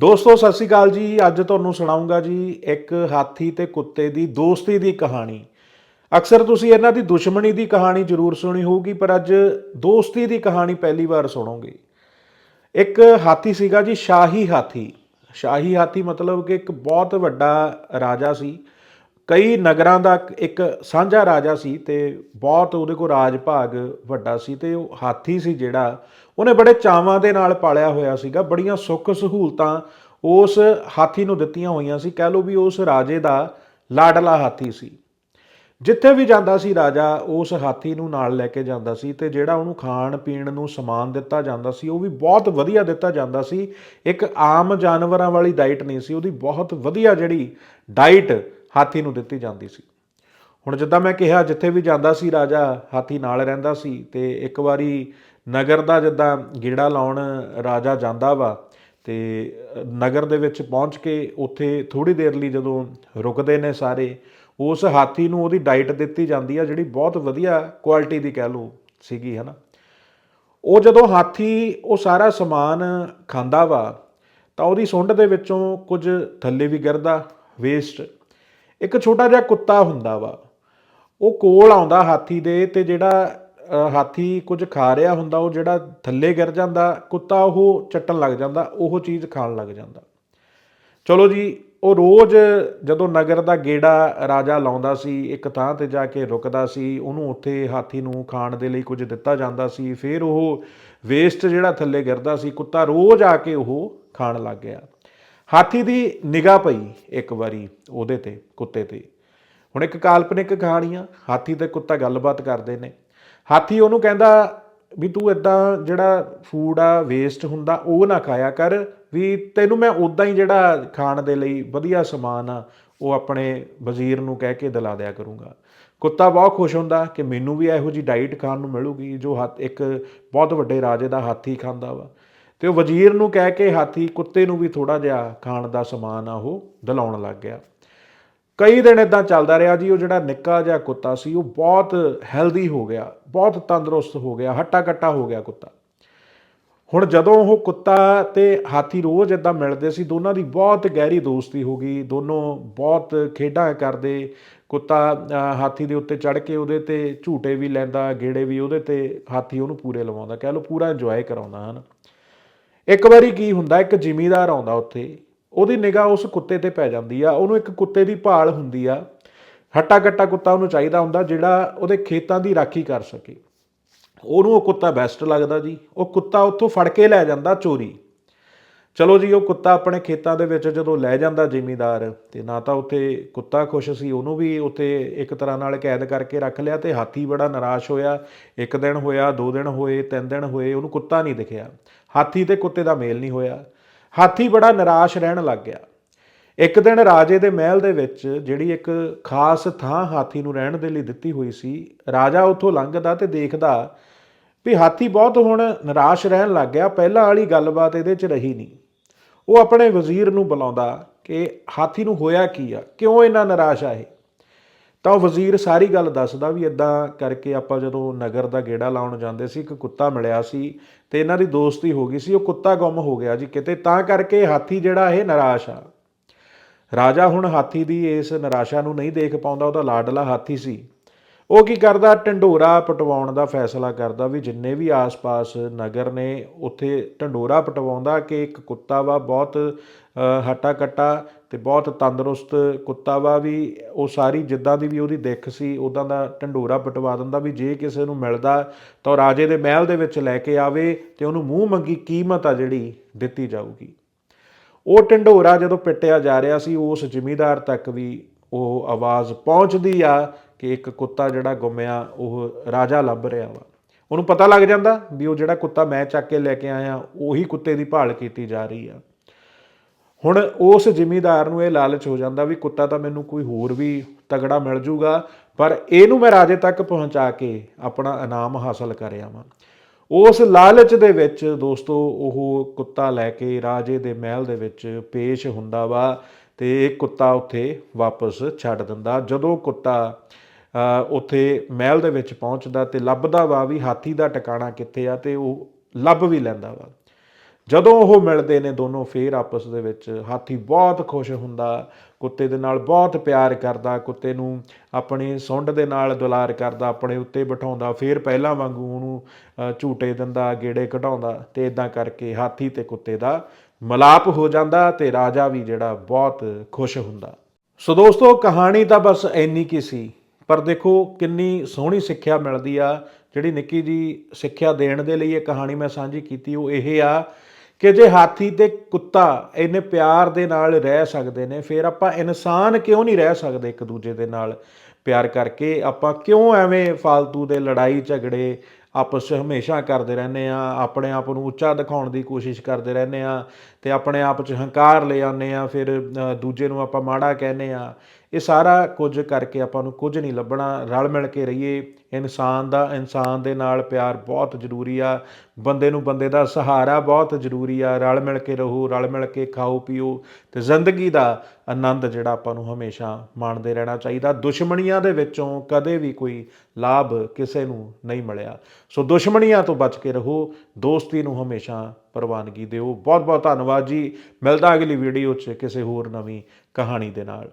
ਦੋਸਤੋ, ਸਤਿ ਸ਼੍ਰੀ ਅਕਾਲ ਜੀ। ਅੱਜ ਤੁਹਾਨੂੰ ਸੁਣਾਉਂਗਾ ਜੀ ਇੱਕ ਹਾਥੀ ਤੇ ਕੁੱਤੇ ਦੀ ਦੋਸਤੀ ਦੀ ਕਹਾਣੀ। ਅਕਸਰ ਤੁਸੀਂ ਇਹਨਾਂ ਦੀ ਦੁਸ਼ਮਣੀ ਦੀ ਕਹਾਣੀ ਜ਼ਰੂਰ ਸੁਣੀ ਹੋਊਗੀ, ਪਰ ਅੱਜ ਦੋਸਤੀ ਦੀ ਕਹਾਣੀ ਪਹਿਲੀ ਵਾਰ ਸੁਣੋਗੇ। ਇੱਕ ਹਾਥੀ ਸੀਗਾ ਜੀ, ਸ਼ਾਹੀ ਹਾਥੀ। ਸ਼ਾਹੀ ਹਾਥੀ ਮਤਲਬ ਕਿ ਇੱਕ ਬਹੁਤ ਵੱਡਾ ਰਾਜਾ ਸੀ। ਕਈ ਨਗਰਾਂ ਦਾ ਇੱਕ ਸਾਂਝਾ ਰਾਜਾ ਸੀ ਤੇ ਬਹੁਤ ਉਹਦੇ ਕੋਲ ਰਾਜ ਭਾਗ ਵੱਡਾ ਸੀ ਤੇ ਉਹ ਹਾਥੀ ਸੀ ਜਿਹੜਾ, ਉਹਨੇ ਬੜੇ ਚਾਵਾਂ ਦੇ ਨਾਲ ਪਾਲਿਆ ਹੋਇਆ ਸੀਗਾ, ਬੜੀਆਂ ਸੁੱਖ ਸਹੂਲਤਾਂ ਉਸ ਹਾਥੀ ਨੂੰ ਦਿੱਤੀਆਂ ਹੋਈਆਂ ਸੀ, ਕਹਿ ਲਓ ਵੀ ਉਸ ਰਾਜੇ ਦਾ ਲਾਡਲਾ ਹਾਥੀ ਸੀ। ਜਿੱਥੇ ਵੀ ਜਾਂਦਾ ਸੀ ਰਾਜਾ, ਉਸ ਹਾਥੀ ਨੂੰ ਨਾਲ ਲੈ ਕੇ ਜਾਂਦਾ ਸੀ ਤੇ ਜਿਹੜਾ ਉਹਨੂੰ ਖਾਣ ਪੀਣ ਨੂੰ ਸਮਾਨ ਦਿੱਤਾ ਜਾਂਦਾ ਸੀ, ਉਹ ਵੀ ਬਹੁਤ ਵਧੀਆ ਦਿੱਤਾ ਜਾਂਦਾ ਸੀ। ਇੱਕ ਆਮ ਜਾਨਵਰਾਂ ਵਾਲੀ ਡਾਈਟ ਨਹੀਂ ਸੀ, ਉਹਦੀ ਬਹੁਤ ਵਧੀਆ ਜਿਹੜੀ ਡਾਈਟ ਹਾਥੀ ਨੂੰ ਦਿੱਤੀ ਜਾਂਦੀ ਸੀ। ਹੁਣ ਜਿੱਦਾਂ ਮੈਂ ਕਿਹਾ, ਜਿੱਥੇ ਵੀ ਜਾਂਦਾ ਸੀ, ਰਾਜਾ ਹਾਥੀ ਨਾਲ ਰਹਿੰਦਾ ਸੀ ਤੇ ਇੱਕ ਵਾਰੀ ਨਗਰ ਦਾ ਜਿੱਦਾਂ ਗੇੜਾ ਲਾਉਣ ਰਾਜਾ ਜਾਂਦਾ ਵਾ ਤੇ ਨਗਰ ਦੇ ਵਿੱਚ ਪਹੁੰਚ ਕੇ ਉੱਥੇ ਥੋੜੀ ਦੇਰ ਲਈ ਜਦੋਂ ਰੁਕਦੇ ਨੇ ਸਾਰੇ, ਉਸ ਹਾਥੀ ਨੂੰ ਉਹਦੀ ਡਾਈਟ ਦਿੱਤੀ ਜਾਂਦੀ ਆ, ਜਿਹੜੀ ਬਹੁਤ ਵਧੀਆ ਕੁਆਲਿਟੀ ਦੀ ਕਹਿ ਲਓ ਸੀਗੀ, ਹਨਾ। ਉਹ ਜਦੋਂ ਹਾਥੀ ਉਹ ਸਾਰਾ ਸਮਾਨ ਖਾਂਦਾ ਵਾ, ਤਾਂ ਉਹਦੀ ਸੁੰਡ ਦੇ ਵਿੱਚੋਂ ਕੁਝ ਥੱਲੇ ਵੀ ਗਿਰਦਾ ਵੇਸਟ ਇੱਕ ਛੋਟਾ ਜਿਹਾ ਕੁੱਤਾ ਹੁੰਦਾ ਵਾ। ਉਹ ਕੋਲ ਆਉਂਦਾ ਹਾਥੀ ਦੇ ਤੇ ਜਿਹੜਾ ਹਾਥੀ ਕੁਝ ਖਾ ਰਿਹਾ ਹੁੰਦਾ, ਉਹ ਜਿਹੜਾ ਥੱਲੇ ਗਿਰ ਜਾਂਦਾ, ਕੁੱਤਾ ਉਹ ਚੱਟਣ ਲੱਗ ਜਾਂਦਾ, ਉਹ ਚੀਜ਼ ਖਾਣ ਲੱਗ ਜਾਂਦਾ। ਚਲੋ ਜੀ, ਉਹ ਰੋਜ਼ ਜਦੋਂ ਨਗਰ ਦਾ ਗੇੜਾ ਰਾਜਾ ਲਾਉਂਦਾ ਸੀ, ਇੱਕ ਥਾਂ ਤੇ ਜਾ ਕੇ ਰੁਕਦਾ ਸੀ, ਉਹਨੂੰ ਉੱਥੇ ਹਾਥੀ ਨੂੰ ਖਾਣ ਦੇ ਲਈ ਕੁਝ ਦਿੱਤਾ ਜਾਂਦਾ ਸੀ, ਫਿਰ ਉਹ ਵੇਸਟ ਜਿਹੜਾ ਥੱਲੇ ਗਿਰਦਾ ਸੀ, ਕੁੱਤਾ ਰੋਜ਼ ਆ ਕੇ ਉਹ ਖਾਣ ਲੱਗ ਗਿਆ। ਹਾਥੀ ਦੀ ਨਿਗਾਹ ਪਈ ਇੱਕ ਵਾਰੀ ਉਹਦੇ ਤੇ, ਕੁੱਤੇ ਤੇ। ਹੁਣ ਇੱਕ ਕਾਲਪਨਿਕ ਕਹਾਣੀ ਆ ਹਾਥੀ ਤੇ ਕੁੱਤਾ ਗੱਲਬਾਤ ਕਰਦੇ ਨੇ। ਹਾਥੀ ਉਹਨੂੰ ਕਹਿੰਦਾ ਵੀ ਤੂੰ ਇਦਾਂ ਜਿਹੜਾ ਫੂਡ ਆ ਵੇਸਟ ਹੁੰਦਾ, ਉਹ ਨਾ ਖਾਇਆ ਕਰ ਵੀ ਤੈਨੂੰ ਮੈਂ ਉਦਾਂ ਹੀ ਜਿਹੜਾ ਖਾਣ ਦੇ ਲਈ ਵਧੀਆ ਸਮਾਨ ਆ, ਉਹ ਆਪਣੇ ਵਜ਼ੀਰ ਨੂੰ ਕਹਿ ਕੇ ਦਿਲਾ ਦਿਆ ਕਰੂੰਗਾ। ਕੁੱਤਾ ਬਹੁਤ ਖੁਸ਼ ਹੁੰਦਾ ਕਿ ਮੈਨੂੰ ਵੀ ਇਹੋ ਜੀ ਡਾਈਟ ਖਾਣ ਨੂੰ ਮਿਲੂਗੀ, ਜੋ ਹੱਥ ਇੱਕ ਬਹੁਤ ਵੱਡੇ ਰਾਜੇ ਦਾ ਹਾਥੀ ਖਾਂਦਾ ਵਾ। ਤੇ ਉਹ ਵਜ਼ੀਰ ਨੂੰ ਕਹਿ ਕੇ ਹਾਥੀ ਕੁੱਤੇ ਨੂੰ ਵੀ ਥੋੜਾ ਜਿਹਾ ਖਾਣ ਦਾ ਸਮਾਨ ਆ ਉਹ ਦਿਲਾਉਣ ਲੱਗ ਗਿਆ। ਕਈ ਦਿਨ ਇਦਾਂ ਚੱਲਦਾ ਰਿਹਾ ਜੀ, ਉਹ ਜਿਹੜਾ ਨਿੱਕਾ ਜਿਹਾ ਕੁੱਤਾ ਸੀ, ਉਹ ਬਹੁਤ ਹੈਲਦੀ ਹੋ ਗਿਆ, ਬਹੁਤ ਤੰਦਰੁਸਤ ਹੋ ਗਿਆ ਹੱਟਾ ਕੱਟਾ ਹੋ ਗਿਆ ਕੁੱਤਾ। ਹੁਣ ਜਦੋਂ ਉਹ ਕੁੱਤਾ ਤੇ ਹਾਥੀ ਰੋਜ਼ ਇਦਾਂ ਮਿਲਦੇ ਸੀ, ਦੋਨਾਂ ਦੀ ਬਹੁਤ ਗਹਿਰੀ ਦੋਸਤੀ ਹੋ ਗਈ, ਦੋਨੋਂ ਬਹੁਤ ਖੇਡਾਂ ਕਰਦੇ, ਕੁੱਤਾ ਹਾਥੀ ਦੇ ਉੱਤੇ ਚੜ ਕੇ ਉਹਦੇ ਤੇ ਝੂਟੇ ਵੀ ਲੈਂਦਾ, ਗੇੜੇ ਵੀ ਉਹਦੇ ਤੇ ਹਾਥੀ ਉਹਨੂੰ ਪੂਰੇ ਲਵਾਉਂਦਾ, ਕਹਿ ਲਓ ਪੂਰਾ ਇੰਜੋਏ ਕਰਾਉਂਦਾ, ਹਨ। ਇੱਕ ਵਾਰੀ ਕੀ ਹੁੰਦਾ, ਇੱਕ ਜ਼ਿਮੀਦਾਰ ਆਉਂਦਾ ਉੱਥੇ, ਉਹਦੀ ਨਿਗਾਹ ਉਸ ਕੁੱਤੇ ਤੇ ਪੈ ਜਾਂਦੀ ਆ, ਉਹਨੂੰ ਇੱਕ ਕੁੱਤੇ ਦੀ ਭਾਲ ਹੁੰਦੀ ਆ ਹੱਟਾ ਕੱਟਾ ਕੁੱਤਾ ਉਹਨੂੰ ਚਾਹੀਦਾ ਹੁੰਦਾ ਜਿਹੜਾ ਉਹਦੇ ਖੇਤਾਂ ਦੀ ਰਾਖੀ ਕਰ ਸਕੇ। ਉਹਨੂੰ ਉਹ ਕੁੱਤਾ ਬੈਸਟ ਲੱਗਦਾ ਜੀ, ਉਹ ਕੁੱਤਾ ਉੱਥੋਂ ਫੜ ਕੇ ਲੈ ਜਾਂਦਾ ਚੋਰੀ। ਚਲੋ ਜੀ, ਉਹ ਕੁੱਤਾ ਆਪਣੇ ਖੇਤਾਂ ਦੇ ਵਿੱਚ ਜਦੋਂ ਲੈ ਜਾਂਦਾ ਜ਼ਿਮੀਦਾਰ, ਤੇ ਨਾ ਤਾਂ ਉੱਥੇ ਕੁੱਤਾ ਖੁਸ਼ ਸੀ, ਉਹਨੂੰ ਵੀ ਉੱਥੇ ਇੱਕ ਤਰ੍ਹਾਂ ਨਾਲ ਕੈਦ ਕਰਕੇ ਰੱਖ ਲਿਆ ਤੇ ਹਾਥੀ ਬੜਾ ਨਿਰਾਸ਼ ਹੋਇਆ। ਇੱਕ ਦਿਨ ਹੋਇਆ, ਦੋ ਦਿਨ ਹੋਏ, ਤਿੰਨ ਦਿਨ ਹੋਏ, ਉਹਨੂੰ ਕੁੱਤਾ ਨਹੀਂ ਦਿਖਿਆ। ਹਾਥੀ ਤੇ ਕੁੱਤੇ ਦਾ ਮੇਲ ਨਹੀਂ ਹੋਇਆ। ਹਾਥੀ ਬੜਾ ਨਿਰਾਸ਼ ਰਹਿਣ ਲੱਗ ਗਿਆ। ਇੱਕ ਦਿਨ ਰਾਜੇ ਦੇ ਮਹਿਲ ਦੇ ਵਿੱਚ ਜਿਹੜੀ ਇੱਕ ਖਾਸ ਥਾਂ ਹਾਥੀ ਨੂੰ ਰਹਿਣ ਦੇ ਲਈ ਦਿੱਤੀ ਹੋਈ ਸੀ, ਰਾਜਾ ਉੱਥੋਂ ਲੰਘਦਾ ਤੇ ਦੇਖਦਾ ਵੀ ਹਾਥੀ ਬਹੁਤ ਹੁਣ ਨਿਰਾਸ਼ ਰਹਿਣ ਲੱਗ ਗਿਆ, ਪਹਿਲਾਂ ਵਾਲੀ ਗੱਲਬਾਤ ਇਹਦੇ 'ਚ ਰਹੀ ਨਹੀਂ। ਉਹ ਆਪਣੇ ਵਜ਼ੀਰ ਨੂੰ ਬੁਲਾਉਂਦਾ ਕਿ ਹਾਥੀ ਨੂੰ ਹੋਇਆ ਕੀ ਆ? ਕਿਉਂ ਇੰਨਾ ਨਿਰਾਸ਼ ਆ ਇਹ? ਤਾਂ ਉਹ ਵਜ਼ੀਰ ਸਾਰੀ ਗੱਲ ਦੱਸਦਾ ਵੀ ਇਦਾਂ ਕਰਕੇ ਆਪਾਂ ਜਦੋਂ ਨਗਰ ਦਾ ਗੇੜਾ ਲਾਉਣ ਜਾਂਦੇ ਸੀ, ਇੱਕ ਕੁੱਤਾ ਮਿਲਿਆ ਸੀ ਤੇ ਇਹਨਾਂ ਦੀ ਦੋਸਤੀ ਹੋ ਗਈ ਸੀ, ਉਹ ਕੁੱਤਾ ਗੁੰਮ ਹੋ ਗਿਆ ਜੀ ਕਿਤੇ, ਤਾਂ ਕਰਕੇ ਹਾਥੀ ਜਿਹੜਾ ਇਹ ਨਿਰਾਸ਼ ਆ। ਰਾਜਾ ਹੁਣ ਹਾਥੀ ਦੀ ਇਸ ਨਿਰਾਸ਼ਾ ਨੂੰ ਨਹੀਂ ਦੇਖ ਪਾਉਂਦਾ, ਉਹਦਾ ਲਾਡਲਾ ਹਾਥੀ ਸੀ। ਉਹ ਕੀ ਕਰਦਾ? ਢੰਡੋਰਾ ਪਟਵਾਉਣ ਦਾ ਫੈਸਲਾ ਕਰਦਾ ਵੀ ਜਿੰਨੇ ਵੀ ਆਸ-ਪਾਸ ਨਗਰ ਨੇ, ਉੱਥੇ ਢੰਡੋਰਾ ਪਟਵਾਉਂਦਾ ਕਿ ਇੱਕ ਕੁੱਤਾ ਵਾ, ਬਹੁਤ ਹਟਾ ਕੱਟਾ ਤੇ ਬਹੁਤ ਤੰਦਰੁਸਤ ਕੁੱਤਾ ਵਾ ਵੀ ਉਹ ਸਾਰੀ ਜਿੱਦਾਂ ਦੀ ਵੀ ਉਹਦੀ ਦਿੱਖ ਸੀ ਉਦਾਂ ਦਾ ਢੰਡੋਰਾ ਪਟਵਾ ਦਿੰਦਾ ਵੀ ਜੇ ਕਿਸੇ ਨੂੰ ਮਿਲਦਾ ਤਾਂ ਉਹ ਰਾਜੇ ਦੇ ਮਹਿਲ ਦੇ ਵਿੱਚ ਲੈ ਕੇ ਆਵੇ ਤੇ ਉਹਨੂੰ ਮੂੰਹ ਮੰਗੀ ਕੀਮਤ ਆ ਜਿਹੜੀ ਦਿੱਤੀ ਜਾਊਗੀ। ਉਹ ਢੰਡੋਰਾ ਜਦੋਂ ਪਿੱਟਿਆ ਜਾ ਰਿਹਾ ਸੀ, ਉਸ ਜ਼ਿਮੀਦਾਰ ਤੱਕ ਵੀ ਉਹ ਆਵਾਜ਼ ਪਹੁੰਚਦੀ ਆ ਕਿ ਇੱਕ ਕੁੱਤਾ ਜਿਹੜਾ ਗੁੰਮਿਆ, ਉਹ ਰਾਜਾ ਲੱਭ ਰਿਹਾ ਵਾ। ਉਹਨੂੰ ਪਤਾ ਲੱਗ ਜਾਂਦਾ ਵੀ ਉਹ ਜਿਹੜਾ ਕੁੱਤਾ ਮੈਂ ਚੱਕ ਕੇ ਲੈ ਕੇ ਆਇਆ, ਉਹੀ ਕੁੱਤੇ ਦੀ ਭਾਲ ਕੀਤੀ ਜਾ ਰਹੀ ਆ। ਹੁਣ ਉਸ ਜ਼ਿਮੀਦਾਰ ਨੂੰ ਇਹ ਲਾਲਚ ਹੋ ਜਾਂਦਾ ਵੀ ਕੁੱਤਾ ਤਾਂ ਮੈਨੂੰ ਕੋਈ ਹੋਰ ਵੀ ਤਗੜਾ ਮਿਲ ਜੂਗਾ, ਪਰ ਇਹਨੂੰ ਮੈਂ ਰਾਜੇ ਤੱਕ ਪਹੁੰਚਾ ਕੇ ਆਪਣਾ ਇਨਾਮ ਹਾਸਲ ਕਰ ਆਵਾਂ ਉਸ ਲਾਲਚ ਦੇ ਵਿੱਚ ਦੋਸਤੋ, ਉਹ ਕੁੱਤਾ ਲੈ ਕੇ ਰਾਜੇ ਦੇ ਮਹਿਲ ਦੇ ਵਿੱਚ ਪੇਸ਼ ਹੁੰਦਾ ਵਾ ਤੇ ਇਹ ਕੁੱਤਾ ਉੱਥੇ ਵਾਪਸ ਛੱਡ ਦਿੰਦਾ। ਜਦੋਂ ਕੁੱਤਾ ਉੱਥੇ ਮਹਿਲ ਦੇ ਵਿੱਚ ਪਹੁੰਚਦਾ ਤੇ ਲੱਭਦਾ ਵਾ ਵੀ ਹਾਥੀ ਦਾ ਟਿਕਾਣਾ ਕਿੱਥੇ ਆ ਤੇ ਉਹ ਲੱਭ ਵੀ ਲੈਂਦਾ ਵਾ। ਜਦੋਂ ਉਹ ਮਿਲਦੇ ਨੇ ਦੋਨੋਂ ਫੇਰ ਆਪਸ ਦੇ ਵਿੱਚ, ਹਾਥੀ ਬਹੁਤ ਖੁਸ਼ ਹੁੰਦਾ, ਕੁੱਤੇ ਦੇ ਨਾਲ ਬਹੁਤ ਪਿਆਰ ਕਰਦਾ, ਕੁੱਤੇ ਨੂੰ ਆਪਣੀ ਸੁੰਡ ਦੇ ਨਾਲ ਦੁਲਾਰ ਕਰਦਾ, ਆਪਣੇ ਉੱਤੇ ਬਿਠਾਉਂਦਾ, ਫੇਰ ਪਹਿਲਾਂ ਵਾਂਗੂ ਉਹਨੂੰ ਝੂਟੇ ਦਿੰਦਾ, ਗੇੜੇ ਘਟਾਉਂਦਾ ਤੇ ਇਦਾਂ ਕਰਕੇ ਹਾਥੀ ਤੇ ਕੁੱਤੇ ਦਾ ਮਲਾਪ ਹੋ ਜਾਂਦਾ ਤੇ ਰਾਜਾ ਵੀ ਜਿਹੜਾ ਬਹੁਤ ਖੁਸ਼ ਹੁੰਦਾ। ਸੋ ਦੋਸਤੋ, ਕਹਾਣੀ ਤਾਂ ਬਸ ਇੰਨੀ ਕੀ ਸੀ। ਪਰ ਦੇਖੋ ਕਿੰਨੀ ਸੋਹਣੀ ਸਿੱਖਿਆ ਮਿਲਦੀ ਆ, ਜਿਹੜੀ ਨਿੱਕੀ ਜੀ ਸਿੱਖਿਆ ਦੇਣ ਦੇ ਲਈ ਇਹ ਕਹਾਣੀ ਮੈਂ ਸਾਂਝੀ ਕੀਤੀ, ਉਹ ਇਹ ਆ ਕਿ ਜੇ ਹਾਥੀ ਤੇ ਕੁੱਤਾ ਇੰਨੇ ਪਿਆਰ ਦੇ ਨਾਲ ਰਹਿ ਸਕਦੇ ਨੇ, ਫਿਰ ਆਪਾਂ ਇਨਸਾਨ ਕਿਉਂ ਨਹੀਂ ਰਹਿ ਸਕਦੇ ਇੱਕ ਦੂਜੇ ਦੇ ਨਾਲ? ਪਿਆਰ ਕਰਕੇ ਆਪਾਂ ਕਿਉਂ ਐਵੇਂ ਫालतू ਦੇ ਲੜਾਈ ਝਗੜੇ ਆਪਸ 'ਚ ਹਮੇਸ਼ਾ ਕਰਦੇ ਰਹਿੰਦੇ ਆ, ਆਪਣੇ ਆਪ ਨੂੰ ਉੱਚਾ ਦਿਖਾਉਣ ਦੀ ਕੋਸ਼ਿਸ਼ ਕਰਦੇ ਰਹਿੰਦੇ ਆ ਤੇ ਆਪਣੇ ਆਪ 'ਚ ਹੰਕਾਰ ਲੈ ਆਉਂਦੇ ਆ, ਫਿਰ ਦੂਜੇ ਨੂੰ ਆਪਾਂ ਮਾੜਾ ਕਹਿੰਦੇ ਆ। ਇਹ ਸਾਰਾ ਕੁਝ ਕਰਕੇ ਆਪਾਂ ਨੂੰ ਕੁਝ ਨਹੀਂ ਲੱਭਣਾ। ਰਲ ਮਿਲ ਕੇ ਰਹੀਏ। ਇਨਸਾਨ ਦਾ ਇਨਸਾਨ ਦੇ ਨਾਲ ਪਿਆਰ ਬਹੁਤ ਜ਼ਰੂਰੀ ਆ। ਬੰਦੇ ਨੂੰ ਬੰਦੇ ਦਾ ਸਹਾਰਾ ਬਹੁਤ ਜ਼ਰੂਰੀ ਆ। ਰਲ ਮਿਲ ਕੇ ਰਹੋ, ਰਲ ਮਿਲ ਕੇ ਖਾਓ, ਪੀਓ ਤੇ ਜ਼ਿੰਦਗੀ ਦਾ ਆਨੰਦ ਜਿਹੜਾ ਆਪਾਂ ਨੂੰ ਹਮੇਸ਼ਾ ਮਾਣਦੇ ਰਹਿਣਾ ਚਾਹੀਦਾ। ਦੁਸ਼ਮਣੀਆਂ ਦੇ ਵਿੱਚੋਂ ਕਦੇ ਵੀ ਕੋਈ ਲਾਭ ਕਿਸੇ ਨੂੰ ਨਹੀਂ ਮਿਲਿਆ। ਸੋ ਦੁਸ਼ਮਣੀਆਂ ਤੋਂ ਬਚ ਕੇ ਰਹੋ। ਦੋਸਤੀ ਨੂੰ ਹਮੇਸ਼ਾ ਪ੍ਰਵਾਨਗੀ ਦਿਓ। ਬਹੁਤ ਬਹੁਤ ਧੰਨਵਾਦ ਜੀ। ਮਿਲਦਾ ਅਗਲੀ ਵੀਡੀਓ 'ਚ ਕਿਸੇ ਹੋਰ ਨਵੀਂ ਕਹਾਣੀ ਦੇ ਨਾਲ।